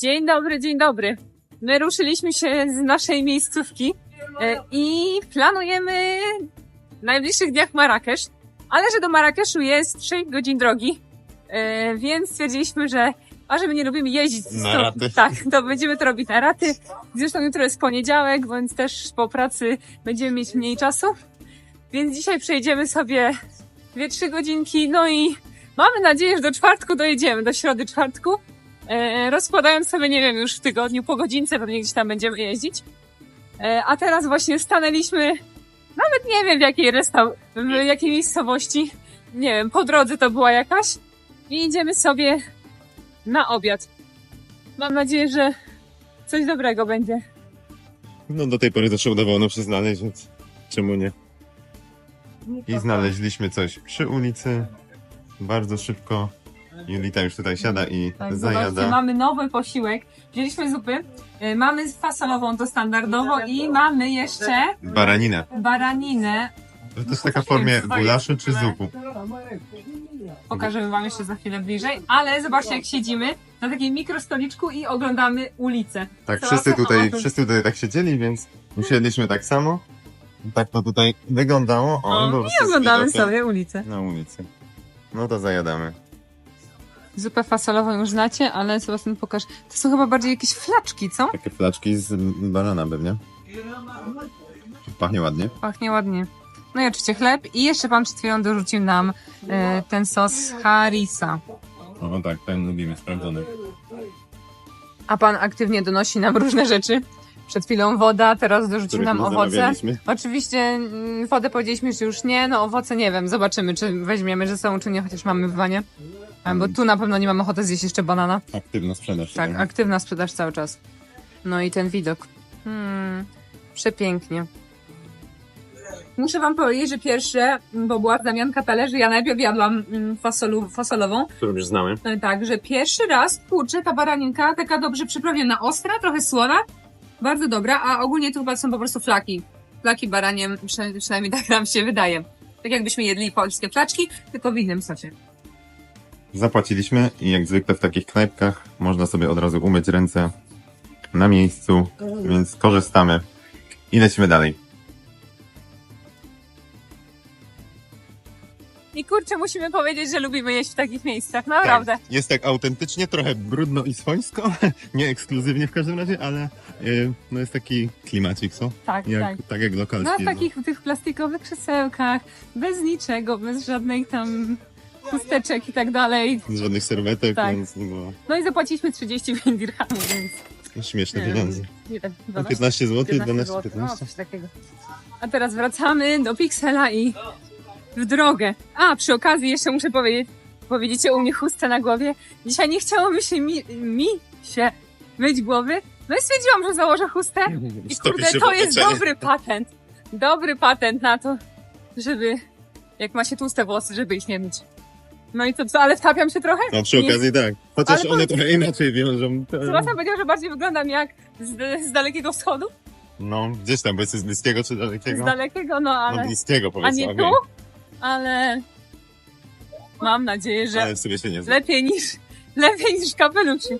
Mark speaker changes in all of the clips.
Speaker 1: Dzień dobry, dzień dobry. My ruszyliśmy się z naszej miejscówki e, i planujemy w najbliższych dniach Marrakesz, ale że do Marrakeszu jest 6 godzin drogi, e, więc stwierdziliśmy, że a że my nie lubimy jeździć,
Speaker 2: Na
Speaker 1: to,
Speaker 2: raty.
Speaker 1: tak, to będziemy to robić na raty. Zresztą jutro jest poniedziałek, więc też po pracy będziemy mieć mniej czasu. Więc dzisiaj przejdziemy sobie 2-3 godzinki, no i mamy nadzieję, że do czwartku dojedziemy, do środy czwartku. E, rozkładając sobie, nie wiem, już w tygodniu po godzince pewnie gdzieś tam będziemy jeździć. E, a teraz właśnie stanęliśmy, nawet nie wiem w jakiej restau- w jakiej miejscowości, nie wiem, po drodze to była jakaś i idziemy sobie na obiad. Mam nadzieję, że coś dobrego będzie.
Speaker 2: No do tej pory to się udawało nam się znaleźć, więc czemu nie? I znaleźliśmy coś przy ulicy, bardzo szybko. Julita już tutaj siada i
Speaker 1: Tak, zobaczcie,
Speaker 2: zajada.
Speaker 1: mamy nowy posiłek. Wzięliśmy zupy. E, Mamy fasolową, to standardowo i mamy jeszcze
Speaker 2: Baraninę.
Speaker 1: baraninę.
Speaker 2: To też taka w formie gulaszu czy zupu.
Speaker 1: Pokażemy wam jeszcze za chwilę bliżej. Ale zobaczcie, jak siedzimy na takim mikrostoliczku i oglądamy ulicę.
Speaker 2: Tak,
Speaker 1: Co?
Speaker 2: wszyscy tutaj,
Speaker 1: O,
Speaker 2: wszyscy tutaj tak siedzieli, więc usiedliśmy tak samo. Tak to tutaj wyglądało. O,
Speaker 1: O,
Speaker 2: po
Speaker 1: I
Speaker 2: prostu
Speaker 1: oglądamy
Speaker 2: widokiem
Speaker 1: sobie ulicę.
Speaker 2: Na ulicy. No to zajadamy.
Speaker 1: Zupę fasolową już znacie, ale Sebastian pokaż. To są chyba bardziej jakieś flaczki, co?
Speaker 2: Takie flaczki z banana pewnie. Pachnie ładnie.
Speaker 1: Pachnie ładnie. No i oczywiście chleb i jeszcze pan przed chwilą dorzucił nam e, ten sos harissa.
Speaker 2: O tak, ten lubimy, sprawdzony.
Speaker 1: A pan aktywnie donosi nam różne rzeczy. Przed chwilą woda, teraz dorzucił nam owoce. Oczywiście mm, wodę powiedzieliśmy, że już nie, no owoce nie wiem, zobaczymy, czy weźmiemy, że są, czy nie, chociaż mamy w wanie. A, Bo tu na pewno nie mam ochoty zjeść jeszcze banana.
Speaker 2: Aktywna sprzedaż.
Speaker 1: Tak,
Speaker 2: tutaj.
Speaker 1: aktywna sprzedaż cały czas. No i ten widok. Hmm, przepięknie. Muszę wam powiedzieć, że pierwsze, bo była zamianka talerzy, ja najpierw jadłam mm, fasolu, fasolową.
Speaker 2: Którą już znamy.
Speaker 1: E, Tak, że pierwszy raz, kurczę, ta baraninka taka dobrze przyprawiona, ostra, trochę słona, bardzo dobra, a ogólnie to chyba są po prostu flaki. Flaki baraniem, przyna- przynajmniej tak nam się wydaje. Tak jakbyśmy jedli polskie flaczki, tylko w innym sosie.
Speaker 2: Zapłaciliśmy i jak zwykle w takich knajpkach można sobie od razu umyć ręce na miejscu, więc korzystamy i lecimy dalej.
Speaker 1: I kurczę, musimy powiedzieć, że lubimy jeść w takich miejscach, naprawdę.
Speaker 2: Tak, jest tak autentycznie, trochę brudno i swońsko, nie ekskluzywnie w każdym razie, ale y, no jest taki klimacik, co?
Speaker 1: Tak,
Speaker 2: Jak,
Speaker 1: tak.
Speaker 2: tak. jak lokalski.
Speaker 1: Na
Speaker 2: no.
Speaker 1: takich tych plastikowych krzesełkach, bez niczego, bez żadnej tam chusteczek i tak dalej.
Speaker 2: Żadnych serwetek,
Speaker 1: Tak.
Speaker 2: więc no,
Speaker 1: No i zapłaciliśmy 35 dirhamów, więc
Speaker 2: śmieszne
Speaker 1: Nie,
Speaker 2: pieniądze.
Speaker 1: ile?
Speaker 2: No,
Speaker 1: 12?
Speaker 2: 15 zł, 12,
Speaker 1: zł.
Speaker 2: 15.
Speaker 1: No, coś takiego. A teraz wracamy do Pixela i w drogę. A, przy okazji jeszcze muszę powiedzieć, bo widzicie u mnie chustę na głowie. Dzisiaj nie chciało mi się, mi, mi się myć głowy. No i stwierdziłam, że założę chustę. I
Speaker 2: Stopi
Speaker 1: kurde,
Speaker 2: się
Speaker 1: to jest dobry patent. Dobry patent na to, żeby, jak ma się tłuste włosy, żeby ich nie myć. No i to co, ale wtapiam się trochę?
Speaker 2: No przy
Speaker 1: Nie.
Speaker 2: okazji tak. Chociaż
Speaker 1: Ale
Speaker 2: one
Speaker 1: powiedz-
Speaker 2: trochę inaczej wiążą.
Speaker 1: Sebastian powiedział, że bardziej wyglądam jak z, z dalekiego wschodu.
Speaker 2: No, gdzieś tam, bo jest z bliskiego czy
Speaker 1: Z
Speaker 2: dalekiego?
Speaker 1: dalekiego, no
Speaker 2: No
Speaker 1: ale...
Speaker 2: bliskiego
Speaker 1: A
Speaker 2: powiedzmy.
Speaker 1: nie
Speaker 2: okej.
Speaker 1: tu? Ale mam nadzieję, że
Speaker 2: Ale w sobie się nie
Speaker 1: lepiej niż lepiej niż kapeluszy.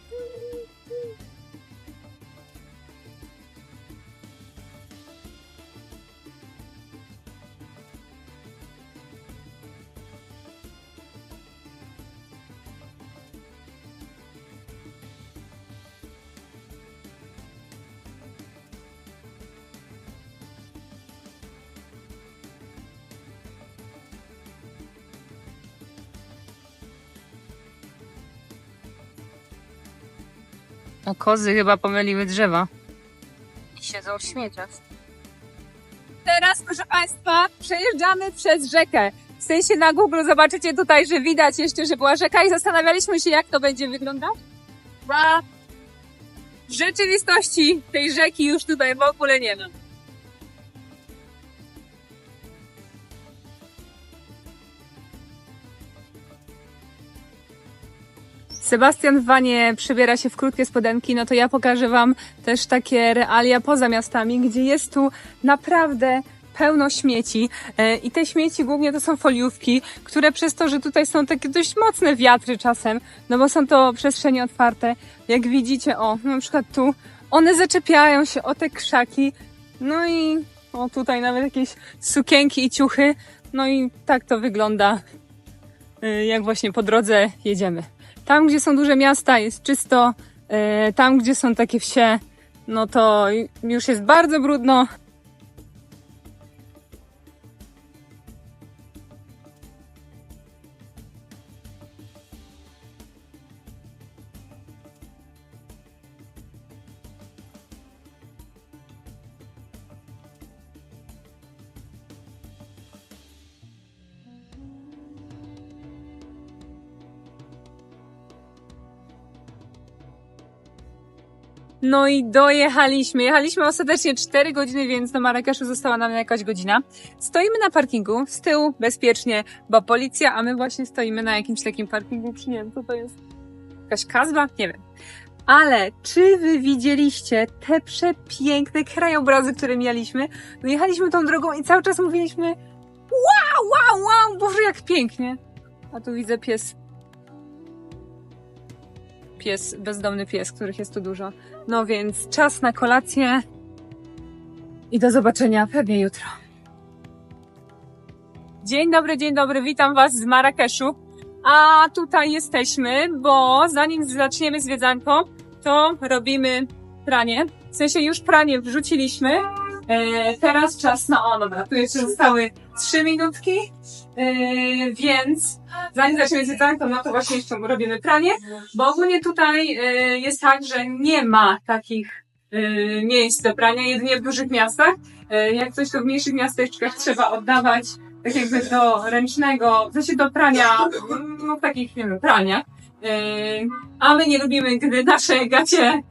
Speaker 1: A kozy chyba pomyliły drzewa. I siedzą w śmieciach. Teraz, proszę Państwa, przejeżdżamy przez rzekę. W sensie na Google zobaczycie tutaj, że widać jeszcze, że była rzeka i zastanawialiśmy się, jak to będzie wyglądać. A w rzeczywistości tej rzeki już tutaj w ogóle nie ma. Sebastian w wanie przebiera się w krótkie spodenki, no to ja pokażę Wam też takie realia poza miastami, gdzie jest tu naprawdę pełno śmieci e, i te śmieci głównie to są foliówki, które przez to, że tutaj są takie dość mocne wiatry czasem, no bo są to przestrzenie otwarte, jak widzicie, o, na przykład tu, one zaczepiają się o te krzaki, no i o tutaj nawet jakieś sukienki i ciuchy, no i tak to wygląda, e, jak właśnie po drodze jedziemy. Tam, gdzie są duże miasta, jest czysto, e, tam, gdzie są takie wsie, no to już jest bardzo brudno. No i dojechaliśmy. Jechaliśmy ostatecznie 4 godziny, więc do Marrakeszu została nam jakaś godzina. Stoimy na parkingu, z tyłu, bezpiecznie, bo policja, a my właśnie stoimy na jakimś takim parkingu, czy nie wiem, co to jest? Jakaś kazba? Nie wiem. Ale czy wy widzieliście te przepiękne krajobrazy, które mieliśmy? No jechaliśmy tą drogą i cały czas mówiliśmy wow, wow, wow, Boże, jak pięknie. A tu widzę pies. Pies, bezdomny pies, których jest tu dużo. No więc czas na kolację i do zobaczenia pewnie jutro. Dzień dobry, dzień dobry, witam Was z Marrakeszu. A tutaj jesteśmy, bo zanim zaczniemy zwiedzanko, to robimy pranie. W sensie już pranie wrzuciliśmy. E, teraz czas na o, dobra, tu jeszcze zostały trzy minutki, e, więc zanim zaczniemy zwiedzanko, no to właśnie jeszcze robimy pranie, bo ogólnie tutaj e, jest tak, że nie ma takich e, miejsc do prania, jedynie w dużych miastach. E, jak coś to w mniejszych miasteczkach trzeba oddawać tak jakby do ręcznego, w sensie do prania, no takich, nie wiem, prania. E, a my nie lubimy, gdy nasze gacie e,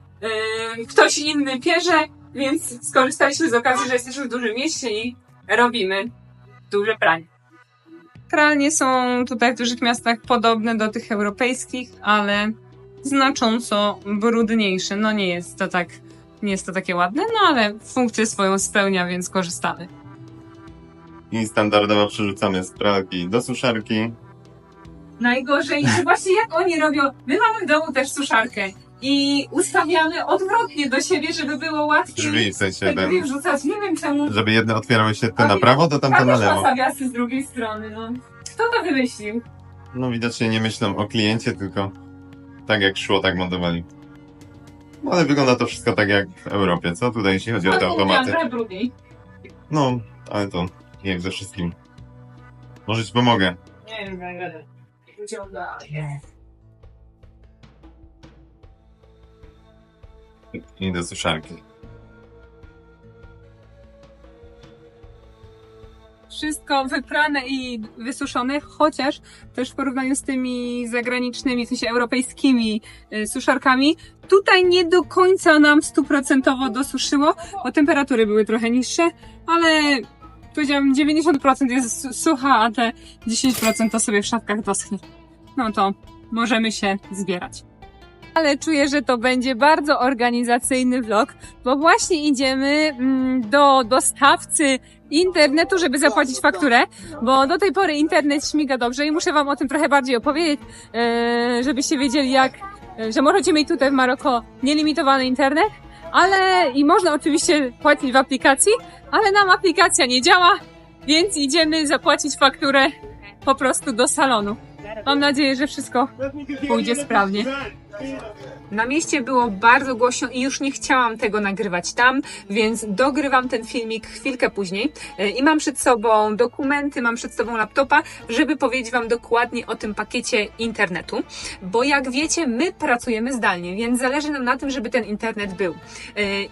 Speaker 1: ktoś inny pierze, więc skorzystaliśmy z okazji, że jesteśmy w dużym mieście i robimy duże pranie. Pralnie są tutaj w dużych miastach podobne do tych europejskich, ale znacząco brudniejsze. No nie jest to tak, nie jest to takie ładne, no ale funkcję swoją spełnia, więc korzystamy.
Speaker 2: I standardowo przerzucamy z pralki do suszarki.
Speaker 1: Najgorzej, że właśnie jak oni robią, my mamy w domu też suszarkę i ustawiamy odwrotnie do siebie, żeby było łatwiej
Speaker 2: Drzwi w sensie
Speaker 1: te drzwi wrzucać. Nie wiem czemu.
Speaker 2: żeby jedne otwierały się te
Speaker 1: A
Speaker 2: na prawo, to tamte
Speaker 1: Tam
Speaker 2: na lewo.
Speaker 1: zawiasy z drugiej strony, no. Kto to wymyślił?
Speaker 2: No widocznie nie myślą o kliencie, tylko tak jak szło, tak montowali. No, ale wygląda to wszystko tak jak w Europie, co? Tutaj jeśli chodzi o te
Speaker 1: No,
Speaker 2: automaty.
Speaker 1: brudniej.
Speaker 2: No, ale to jak ze wszystkim. Może ci pomogę.
Speaker 1: Nie wiem, jak radę. Wyciąga.
Speaker 2: I do suszarki.
Speaker 1: Wszystko wyprane i wysuszone, chociaż też w porównaniu z tymi zagranicznymi, w sensie europejskimi y, suszarkami, tutaj nie do końca nam stuprocentowo dosuszyło, bo temperatury były trochę niższe, ale powiedziałabym 90% jest su- sucha, a te 10% to sobie w szafkach doschnie. No to możemy się zbierać. Ale czuję, że to będzie bardzo organizacyjny vlog, bo właśnie idziemy mm, do dostawcy internetu, żeby zapłacić fakturę, bo do tej pory internet śmiga dobrze i muszę Wam o tym trochę bardziej opowiedzieć, e, żebyście wiedzieli jak, e, że możecie mieć tutaj w Maroko nielimitowany internet, ale i można oczywiście płacić w aplikacji, ale nam aplikacja nie działa, więc idziemy zapłacić fakturę po prostu do salonu. Mam nadzieję, że wszystko pójdzie sprawnie. Na mieście było bardzo głośno i już nie chciałam tego nagrywać tam, więc dogrywam ten filmik chwilkę później E, i mam przed sobą dokumenty, mam przed sobą laptopa, żeby powiedzieć Wam dokładnie o tym pakiecie internetu, bo jak wiecie, my pracujemy zdalnie, więc zależy nam na tym, żeby ten internet był. E,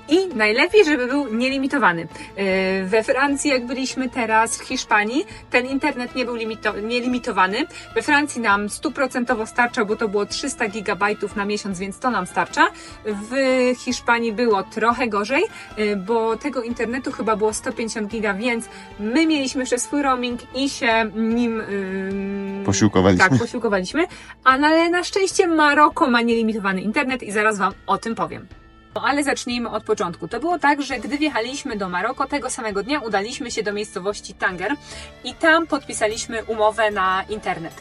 Speaker 1: I najlepiej, żeby był nielimitowany. E, We Francji, jak byliśmy teraz, w Hiszpanii, ten internet nie był limito- nielimitowany. We Francji nam stuprocentowo starczał, bo to było 300 gigabajtów na miesiąc, więc to nam starcza. W Hiszpanii było trochę gorzej, y, bo tego internetu chyba było 150 giga, więc my mieliśmy jeszcze swój roaming i się nim ym,
Speaker 2: Posiłkowaliśmy.
Speaker 1: tak, posiłkowaliśmy. Ale na szczęście Maroko ma nielimitowany internet i zaraz Wam o tym powiem. No, ale zacznijmy od początku. To było tak, że gdy wjechaliśmy do Maroko, tego samego dnia udaliśmy się do miejscowości Tanger i tam podpisaliśmy umowę na internet.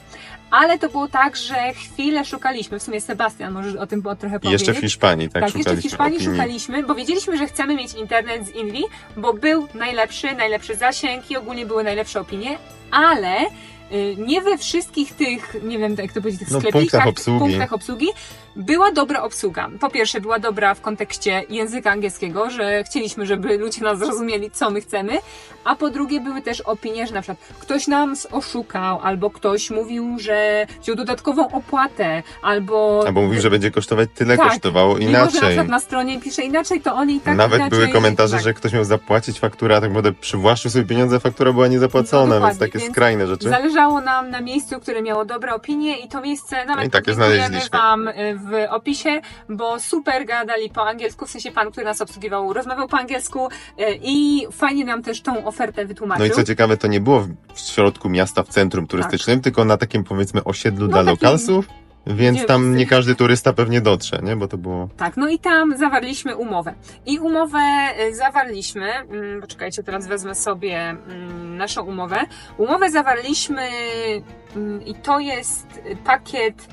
Speaker 1: Ale to było tak, że chwilę szukaliśmy. W sumie Sebastian może o tym trochę powiedzieć.
Speaker 2: jeszcze w Hiszpanii, tak,
Speaker 1: Tak, jeszcze w Hiszpanii
Speaker 2: opinii.
Speaker 1: szukaliśmy, bo wiedzieliśmy, że chcemy mieć internet z Invi, bo był najlepszy, najlepszy zasięg i ogólnie były najlepsze opinie, ale nie we wszystkich tych, nie wiem jak to powiedzieć, tych
Speaker 2: No,
Speaker 1: sklepikach,
Speaker 2: punktach obsługi.
Speaker 1: punktach obsługi była dobra obsługa. Po pierwsze była dobra w kontekście języka angielskiego, że chcieliśmy, żeby ludzie nas zrozumieli, co my chcemy, a po drugie były też opinie, że na przykład ktoś nam oszukał, albo ktoś mówił, że wziął dodatkową opłatę, albo...
Speaker 2: Albo mówił, że będzie kosztować tyle,
Speaker 1: Tak.
Speaker 2: kosztowało
Speaker 1: Mimo, że na
Speaker 2: inaczej.
Speaker 1: przykład na stronie pisze inaczej, to oni i tak
Speaker 2: Nawet
Speaker 1: inaczej,
Speaker 2: były komentarze,
Speaker 1: tak.
Speaker 2: że ktoś miał zapłacić fakturę, a tak naprawdę przywłaszczył sobie pieniądze, faktura była niezapłacona,
Speaker 1: No,
Speaker 2: więc takie
Speaker 1: więc
Speaker 2: skrajne rzeczy.
Speaker 1: Zależało nam na miejscu, które miało dobre opinie i to miejsce nawet
Speaker 2: No i takie znaleźliśmy.
Speaker 1: Wam y, w opisie, bo super gadali po angielsku, w sensie pan, który nas obsługiwał, rozmawiał po angielsku y, i fajnie nam też tą ofertę
Speaker 2: No
Speaker 1: wytłumaczył.
Speaker 2: i co ciekawe, to nie było w środku miasta, w centrum turystycznym, tylko na takim powiedzmy osiedlu
Speaker 1: No,
Speaker 2: dla
Speaker 1: takim-
Speaker 2: lokalsów, więc
Speaker 1: gdzie
Speaker 2: tam nie każdy turysta pewnie dotrze, nie? Bo to było...
Speaker 1: Tak, no i tam zawarliśmy umowę. I umowę y, zawarliśmy, mm, poczekajcie, teraz wezmę sobie mm, naszą umowę. Umowę zawarliśmy mm, i to jest pakiet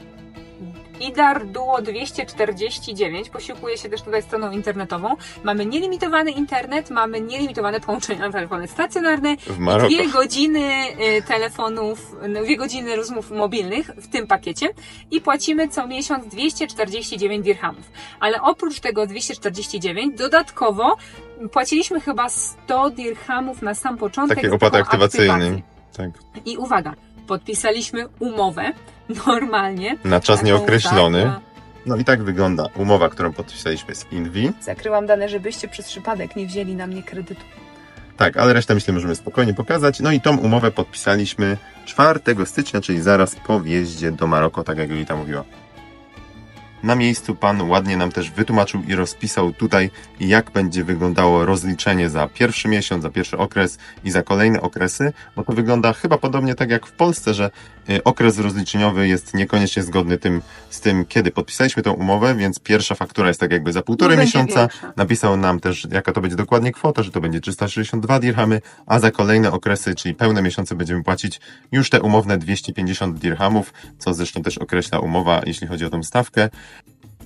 Speaker 1: IDAR Duo 249. Posiłkuje się też tutaj stroną internetową. Mamy nielimitowany internet, mamy nielimitowane połączenia na telefony stacjonarne,
Speaker 2: W Maroku.
Speaker 1: dwie godziny y, telefonów, no, dwie godziny rozmów mobilnych w tym pakiecie i płacimy co miesiąc 249 dirhamów. Ale oprócz tego 249 dodatkowo płaciliśmy chyba 100 dirhamów na sam początek.
Speaker 2: Takie opłaty
Speaker 1: aktywację.
Speaker 2: Tak.
Speaker 1: I uwaga, podpisaliśmy umowę normalnie.
Speaker 2: Na czas nieokreślony.
Speaker 1: tak,
Speaker 2: No i tak wygląda umowa, którą podpisaliśmy z Invi.
Speaker 1: Zakryłam dane, żebyście przez przypadek nie wzięli na mnie kredytu.
Speaker 2: Tak, ale resztę myślę możemy spokojnie pokazać. No i tą umowę podpisaliśmy 4 stycznia, czyli zaraz po wjeździe do Maroko, tak jak Julita mówiła. Na miejscu pan ładnie nam też wytłumaczył i rozpisał tutaj, jak będzie wyglądało rozliczenie za pierwszy miesiąc, za pierwszy okres i za kolejne okresy, bo to wygląda chyba podobnie tak jak w Polsce, że y, okres rozliczeniowy jest niekoniecznie zgodny tym, z tym, kiedy podpisaliśmy tę umowę, więc pierwsza faktura jest tak jakby za półtorej miesiąca,
Speaker 1: większa.
Speaker 2: Napisał nam też, jaka to będzie dokładnie kwota, że to będzie 362 dirhamy, a za kolejne okresy, czyli pełne miesiące będziemy płacić już te umowne 250 dirhamów, co zresztą też określa umowa, jeśli chodzi o tą stawkę.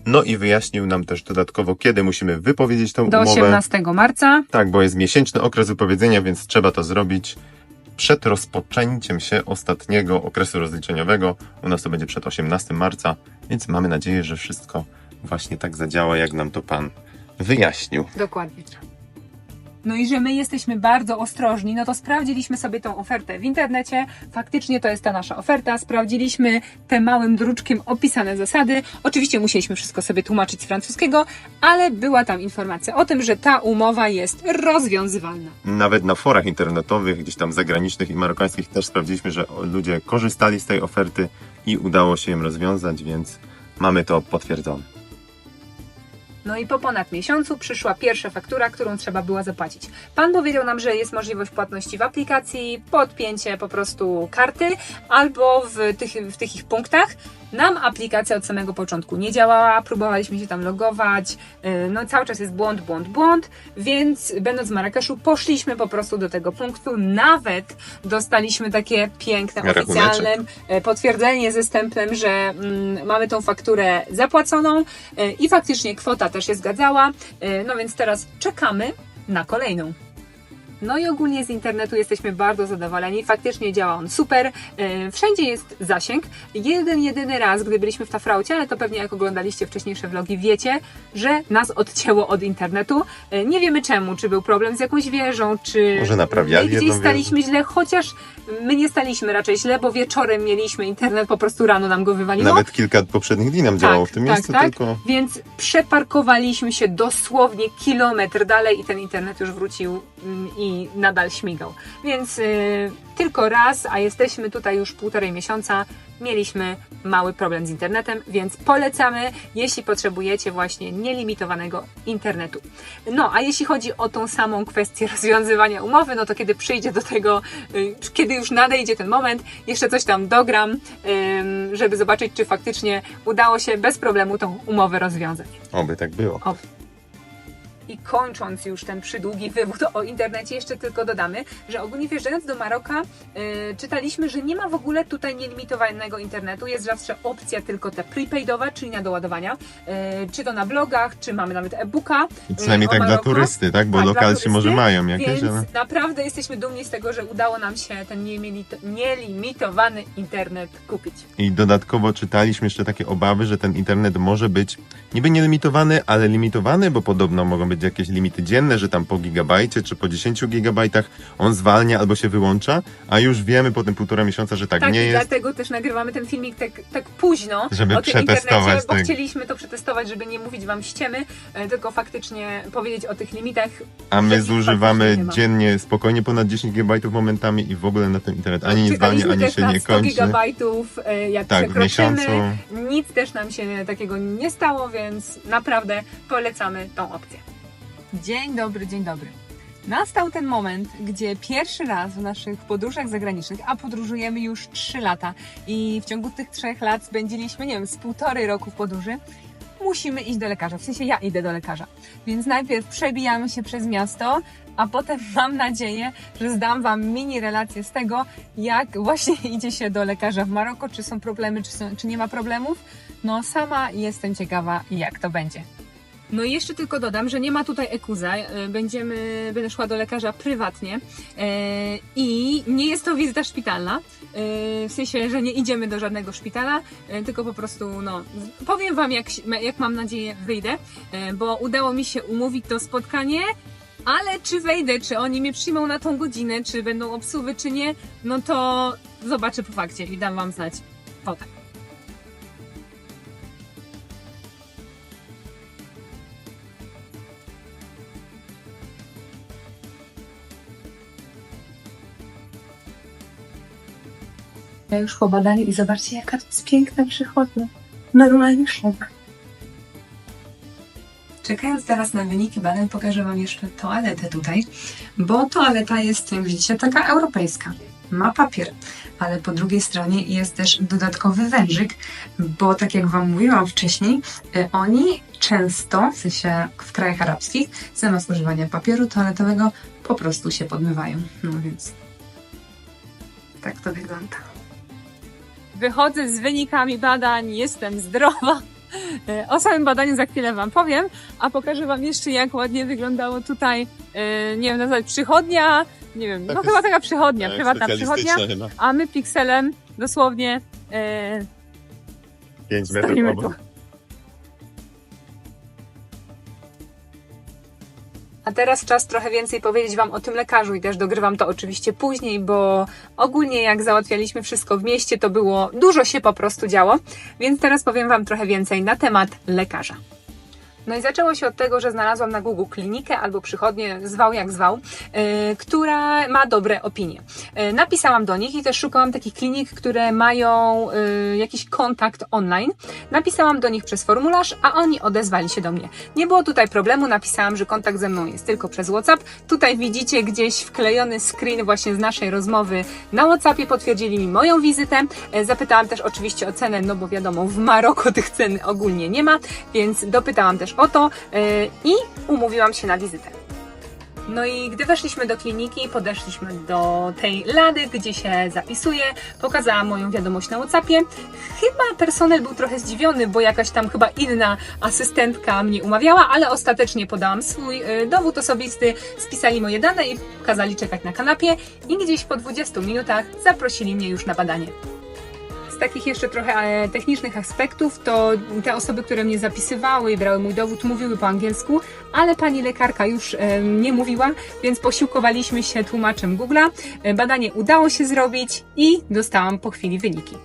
Speaker 2: No i wyjaśnił nam też dodatkowo, kiedy musimy wypowiedzieć tą
Speaker 1: Do
Speaker 2: umowę.
Speaker 1: 18 marca.
Speaker 2: Tak, bo jest miesięczny okres wypowiedzenia, więc trzeba to zrobić przed rozpoczęciem się ostatniego okresu rozliczeniowego. U nas to będzie przed 18 marca, więc mamy nadzieję, że wszystko właśnie tak zadziała, jak nam to Pan wyjaśnił.
Speaker 1: Dokładnie. No i że my jesteśmy bardzo ostrożni, no to sprawdziliśmy sobie tą ofertę w internecie. Faktycznie to jest ta nasza oferta. Sprawdziliśmy te małym druczkiem opisane zasady. Oczywiście musieliśmy wszystko sobie tłumaczyć z francuskiego, ale była tam informacja o tym, że ta umowa jest rozwiązywalna.
Speaker 2: Nawet na forach internetowych, gdzieś tam zagranicznych i marokańskich też sprawdziliśmy, że ludzie korzystali z tej oferty i udało się ją rozwiązać, więc mamy to potwierdzone.
Speaker 1: No i po ponad miesiącu przyszła pierwsza faktura, którą trzeba było zapłacić. Pan powiedział nam, że jest możliwość płatności w aplikacji, podpięcie po prostu karty albo w tych, w tych ich punktach. Nam aplikacja od samego początku nie działała, próbowaliśmy się tam logować, yy, no cały czas jest błąd, błąd, błąd, więc będąc w Marrakeszu poszliśmy po prostu do tego punktu, nawet dostaliśmy takie piękne, oficjalne e, potwierdzenie ze stemplem, że mm, mamy tą fakturę zapłaconą e, i faktycznie kwota też się zgadzała. No więc teraz czekamy na kolejną. No i ogólnie z internetu jesteśmy bardzo zadowoleni. Faktycznie działa on super. E, Wszędzie jest zasięg. Jeden, jedyny raz, gdy byliśmy w Tafraucie, ale to pewnie jak oglądaliście wcześniejsze vlogi, wiecie, że nas odcięło od internetu. E, Nie wiemy czemu, czy był problem z jakąś wieżą, czy
Speaker 2: Może naprawiali
Speaker 1: gdzieś staliśmy źle, chociaż my nie staliśmy raczej źle, bo wieczorem mieliśmy internet, po prostu rano nam go wywaliło.
Speaker 2: Nawet kilka poprzednich dni nam działało w tym
Speaker 1: tak,
Speaker 2: miejscu,
Speaker 1: tak.
Speaker 2: tylko
Speaker 1: Więc przeparkowaliśmy się dosłownie kilometr dalej i ten internet już wrócił i nadal śmigał. Więc y, tylko raz, a jesteśmy tutaj już półtorej miesiąca, mieliśmy mały problem z internetem, więc polecamy, jeśli potrzebujecie właśnie nielimitowanego internetu. No, a jeśli chodzi o tą samą kwestię rozwiązywania umowy, no to kiedy przyjdzie do tego, y, kiedy już nadejdzie ten moment, jeszcze coś tam dogram, żeby zobaczyć, czy faktycznie udało się bez problemu tą umowę rozwiązać.
Speaker 2: oby tak było.
Speaker 1: O. I kończąc już ten przydługi wywód o internecie, jeszcze tylko dodamy, że ogólnie wjeżdżając do Maroka, yy, czytaliśmy, że nie ma w ogóle tutaj nielimitowanego internetu. Jest zawsze opcja tylko ta prepaidowa, czyli na doładowania. Yy, czy to na blogach, czy mamy nawet e-booka.
Speaker 2: I przynajmniej
Speaker 1: o
Speaker 2: tak dla turysty, tak? Bo
Speaker 1: Tak,
Speaker 2: lokalsi może mają jakieś,
Speaker 1: Więc
Speaker 2: ale...
Speaker 1: naprawdę jesteśmy dumni z tego, że udało nam się ten nielimito- nielimitowany internet kupić.
Speaker 2: I dodatkowo czytaliśmy jeszcze takie obawy, że ten internet może być niby nielimitowany, ale limitowany, bo podobno mogą być jakieś limity dzienne, że tam po gigabajcie czy po 10 gigabajtach on zwalnia albo się wyłącza, a już wiemy po tym półtora miesiąca, że tak,
Speaker 1: Tak,
Speaker 2: nie jest.
Speaker 1: dlatego też nagrywamy ten filmik tak, tak późno
Speaker 2: Żeby
Speaker 1: o tym
Speaker 2: przetestować,
Speaker 1: internecie, bo
Speaker 2: tak.
Speaker 1: chcieliśmy to przetestować, żeby nie mówić wam ściemy, e, tylko faktycznie powiedzieć o tych limitach.
Speaker 2: A my zużywamy dziennie spokojnie ponad 10 gigabajtów momentami i w ogóle na ten internet ani nie zwalnia, ani się nie
Speaker 1: 100
Speaker 2: kończy.
Speaker 1: gigabajtów, e, jak
Speaker 2: Tak,
Speaker 1: przekroczymy. Nic też nam się takiego nie stało, więc naprawdę polecamy tą opcję. Dzień dobry, dzień dobry. Nastał ten moment, gdzie pierwszy raz w naszych podróżach zagranicznych, a podróżujemy już 3 lata i w ciągu tych 3 lat spędziliśmy, nie wiem, z półtorej roku w podróży, musimy iść do lekarza. W sensie ja idę do lekarza. Więc najpierw przebijamy się przez miasto, a potem mam nadzieję, że zdam Wam mini relację z tego, jak właśnie idzie się do lekarza w Maroko, czy są problemy, czy, są, czy nie ma problemów. No sama jestem ciekawa, jak to będzie. No i jeszcze tylko dodam, że nie ma tutaj ekuza. e, Będziemy, będę szła do lekarza prywatnie e, i nie jest to wizyta szpitalna. e, W sensie, że nie idziemy do żadnego szpitala, tylko po prostu, no, powiem Wam, jak, jak mam nadzieję wyjdę, bo udało mi się umówić to spotkanie, ale czy wejdę, czy oni mnie przyjmą na tą godzinę, czy będą obsługi, czy nie, no to zobaczę po fakcie i dam Wam znać potem. Już po badaniu i zobaczcie, jaka to jest piękna przychodnia. Normalnie szok. Czekając teraz na wyniki badań, pokażę Wam jeszcze toaletę tutaj, bo toaleta jest, jak widzicie, taka europejska. Ma papier, ale po drugiej stronie jest też dodatkowy wężyk, bo tak jak Wam mówiłam wcześniej, y, oni często, w sensie w krajach arabskich, zamiast używania papieru toaletowego, po prostu się podmywają. No więc tak to wygląda. Wychodzę z wynikami badań, jestem zdrowa. E, O samym badaniu za chwilę Wam powiem, a pokażę Wam jeszcze, jak ładnie wyglądało tutaj, e, nie wiem, nazwać przychodnia, nie wiem,
Speaker 2: Tak
Speaker 1: no
Speaker 2: jest-
Speaker 1: chyba taka przychodnia,
Speaker 2: Tak,
Speaker 1: prywatna przychodnia,
Speaker 2: chyba.
Speaker 1: a my pikselem dosłownie e,
Speaker 2: 5
Speaker 1: stoimy
Speaker 2: metrów
Speaker 1: A teraz czas trochę więcej powiedzieć Wam o tym lekarzu i też dogrywam to oczywiście później, bo ogólnie jak załatwialiśmy wszystko w mieście, to było dużo się po prostu działo, więc teraz powiem Wam trochę więcej na temat lekarza. No i zaczęło się od tego, że znalazłam na Google klinikę albo przychodnię, zwał jak zwał, yy, która ma dobre opinie. Yy, napisałam do nich i też szukałam takich klinik, które mają yy, jakiś kontakt online. Napisałam do nich przez formularz, a oni odezwali się do mnie. Nie było tutaj problemu, napisałam, że kontakt ze mną jest tylko przez WhatsApp. Tutaj widzicie gdzieś wklejony screen właśnie z naszej rozmowy na WhatsAppie, potwierdzili mi moją wizytę. E, Zapytałam też oczywiście o cenę, no bo wiadomo, w Maroko tych cen ogólnie nie ma, więc dopytałam też o to e, i umówiłam się na wizytę. No i gdy weszliśmy do kliniki, podeszliśmy do tej lady, gdzie się zapisuje, pokazałam moją wiadomość na WhatsAppie. Chyba personel był trochę zdziwiony, bo jakaś tam chyba inna asystentka mnie umawiała, ale ostatecznie podałam swój y, dowód osobisty, spisali moje dane i kazali czekać na kanapie i gdzieś po 20 minutach zaprosili mnie już na badanie. Z takich jeszcze trochę e, technicznych aspektów, to te osoby, które mnie zapisywały i brały mój dowód, mówiły po angielsku, ale pani lekarka już e, nie mówiła, więc posiłkowaliśmy się tłumaczem Google'a. E, Badanie udało się zrobić i dostałam po chwili wyniki.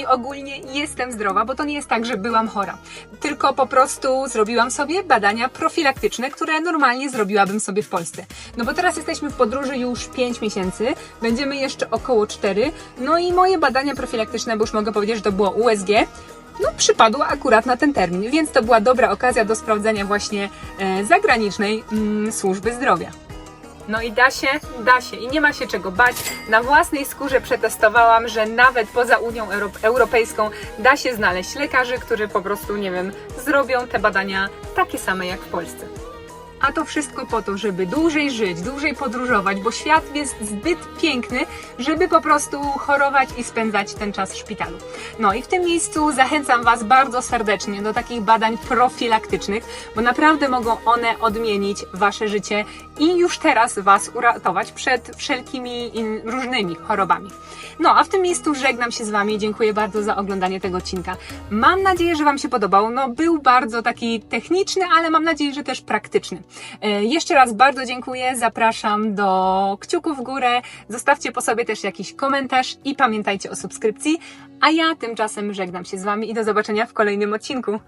Speaker 1: I ogólnie jestem zdrowa, bo to nie jest tak, że byłam chora. Tylko po prostu zrobiłam sobie badania profilaktyczne, które normalnie zrobiłabym sobie w Polsce. No bo teraz jesteśmy w podróży już 5 miesięcy, będziemy jeszcze około 4. No i moje badania profilaktyczne, bo już mogę powiedzieć, że to było USG, no przypadło akurat na ten termin, więc to była dobra okazja do sprawdzenia właśnie e, zagranicznej mm, służby zdrowia. No i da się, da się i nie ma się czego bać. Na własnej skórze przetestowałam, że nawet poza Unią Euro- Europejską da się znaleźć lekarzy, którzy po prostu, nie wiem, zrobią te badania takie same jak w Polsce. A to wszystko po to, żeby dłużej żyć, dłużej podróżować, bo świat jest zbyt piękny, żeby po prostu chorować i spędzać ten czas w szpitalu. No i w tym miejscu zachęcam Was bardzo serdecznie do takich badań profilaktycznych, bo naprawdę mogą one odmienić Wasze życie i już teraz Was uratować przed wszelkimi różnymi chorobami. No a w tym miejscu żegnam się z Wami. Dziękuję bardzo za oglądanie tego odcinka. Mam nadzieję, że Wam się podobał. No, był bardzo taki techniczny, ale mam nadzieję, że też praktyczny. E, Jeszcze raz bardzo dziękuję. Zapraszam do kciuków w górę. Zostawcie po sobie też jakiś komentarz i pamiętajcie o subskrypcji. A ja tymczasem żegnam się z Wami i do zobaczenia w kolejnym odcinku.